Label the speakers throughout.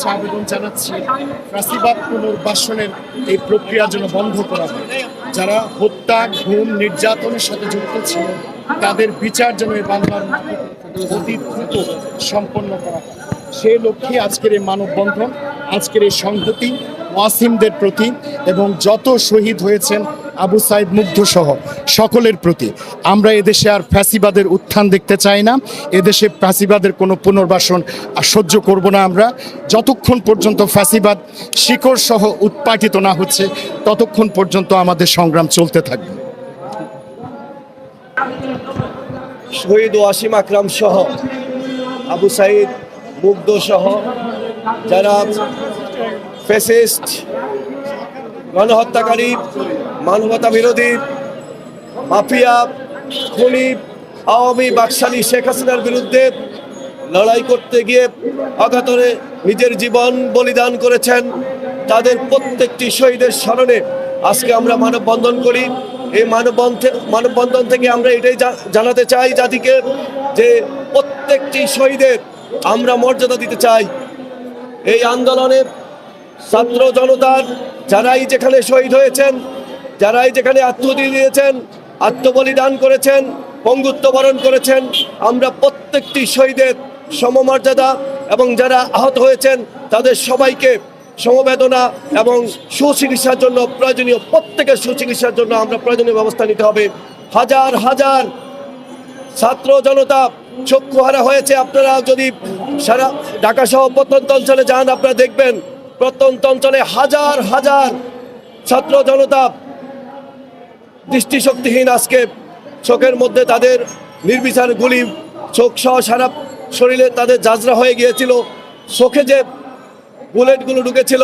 Speaker 1: কাছে আবেদন জানাচ্ছি ফ্যাসিবাদ পুনর্বাসনের এই প্রক্রিয়া যেন বন্ধ করা হয় যারা হত্যা ঘুম নির্যাতনের সাথে যুক্ত ছিল, তাদের বিচার যেন এই বাংলার অতি দ্রুত সম্পন্ন করা হয় সেই লক্ষ্যে আজকের এই মানববন্ধন, আজকের এই সংহতি, ওয়াসিমদের প্রতি এবং যত শহীদ হয়েছেন আবু সাইদ মুগ্ধ সহ সকলের প্রতি। আমরা এদেশে আর ফ্যাসিবাদের উত্থান দেখতে চাই না। এদেশে ফ্যাসিবাদের কোনো পুনর্বাসন সহ্য করব না আমরা। যতক্ষণ পর্যন্ত ফ্যাসিবাদ শিকড় সহ উৎপাটিত না হচ্ছে, ততক্ষণ পর্যন্ত আমাদের সংগ্রাম চলতে থাকবে।
Speaker 2: শহীদ ওয়াসিম আকরাম সহ, আবু সাইদ মুগ্ধ সহ যারা ফেসিস্ট গণহত্যাকারী মানবতা বিরোধী মাফিয়া, খুনি, আওয়ামী বাকশালী শেখ হাসিনার বিরুদ্ধে লড়াই করতে গিয়ে অকাতরে নিজের জীবন বলিদান করেছেন তাদের প্রত্যেকটি শহীদের স্মরণে আজকে আমরা মানববন্ধন করি। এই মানববন্ধন মানববন্ধন থেকে আমরা এটাই জানাতে চাই জাতিকে যে প্রত্যেকটি শহীদের আমরা মর্যাদা দিতে চাই। এই আন্দোলনে ছাত্র জনতার যারাই যেখানে শহীদ হয়েছেন যারাই যেখানে আত্মহতি দিয়েছেন, আত্মবলিদান করেছেন, পঙ্গুত্ব বরণ করেছেন, আমরা প্রত্যেকটি শহীদের সমমর্যাদা এবং যারা আহত হয়েছেন, তাদের সবাইকে সমবেদনা এবং সুচিকিৎসার জন্য প্রয়োজনীয়, প্রত্যেকের সুচিকিৎসার জন্য আমরা প্রয়োজনীয় ব্যবস্থা নিতে হবে। হাজার হাজার ছাত্র জনতা চক্ষুহারা হয়েছে। আপনারা যদি সারা ঢাকা সহ প্রত্যন্ত অঞ্চলে যান, আপনারা দেখবেন প্রত্যন্ত অঞ্চলে হাজার হাজার ছাত্র জনতা দৃষ্টিশক্তিহীন আজকে চোখের মধ্যে তাদের নির্বিচার গুলি, চোখ সহ সারা শরীরে তাদের যাজরা হয়ে গিয়েছিল। চোখে যে বুলেটগুলো ঢুকেছিল,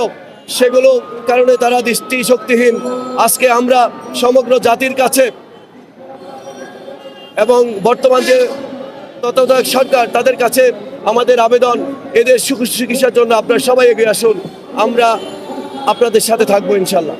Speaker 2: সেগুলো কারণে তারা দৃষ্টিশক্তিহীন। আজকে আমরা সমগ্র জাতির কাছে এবং বর্তমান যে তত্ত্বাবধায়ক সরকার, তাদের কাছে আমাদের আবেদন, এদের চিকিৎসার জন্য আপনারা সবাই এগিয়ে আসুন। আমরা আপনাদের সাথে থাকব ইনশাল্লাহ